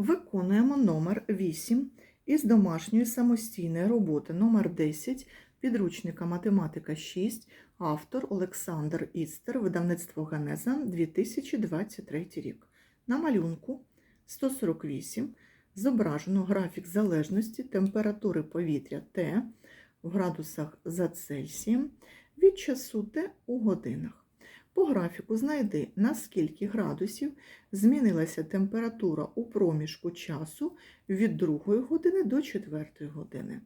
Виконуємо номер 8 із домашньої самостійної роботи номер 10 підручника математика 6, автор Олександр Істер, видавництво Генеза 2023 рік. На малюнку 148 зображено графік залежності температури повітря Т в градусах за Цельсієм від часу Т у годинах. По графіку знайди, на скільки градусів змінилася температура у проміжку часу від 2 години до 4 години.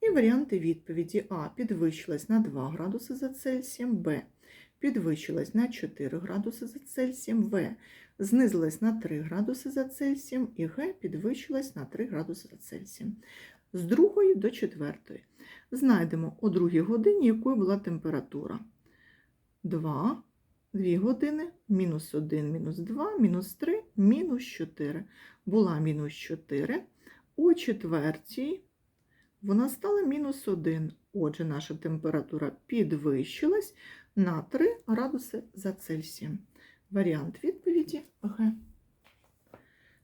І варіанти відповіді. А. Підвищилась на 2 градуси за Цельсієм, Б. Підвищилась на 4 градуси за Цельсієм, В. Знизилась на 3 градуси за Цельсієм. І Г. Підвищилась на 3 градуси за Цельсієм. З 2 до 4. Знайдемо у 2 годині, якою була температура. 2, 2 години, мінус 1, мінус 2, мінус 3, мінус 4. Була мінус 4. О четвертій вона стала мінус 1. Отже, наша температура підвищилась на 3 градуси за Цельсієм. Варіант відповіді Г.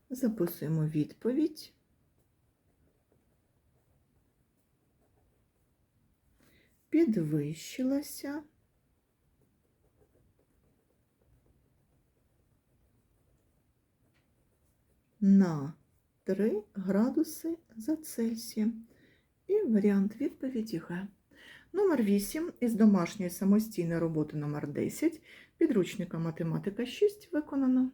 Записуємо відповідь. Підвищилася на 3 градуси за Цельсієм. І варіант відповіді Г. Номер 8 із домашньої самостійної роботи номер 10 підручника математика 6 виконано.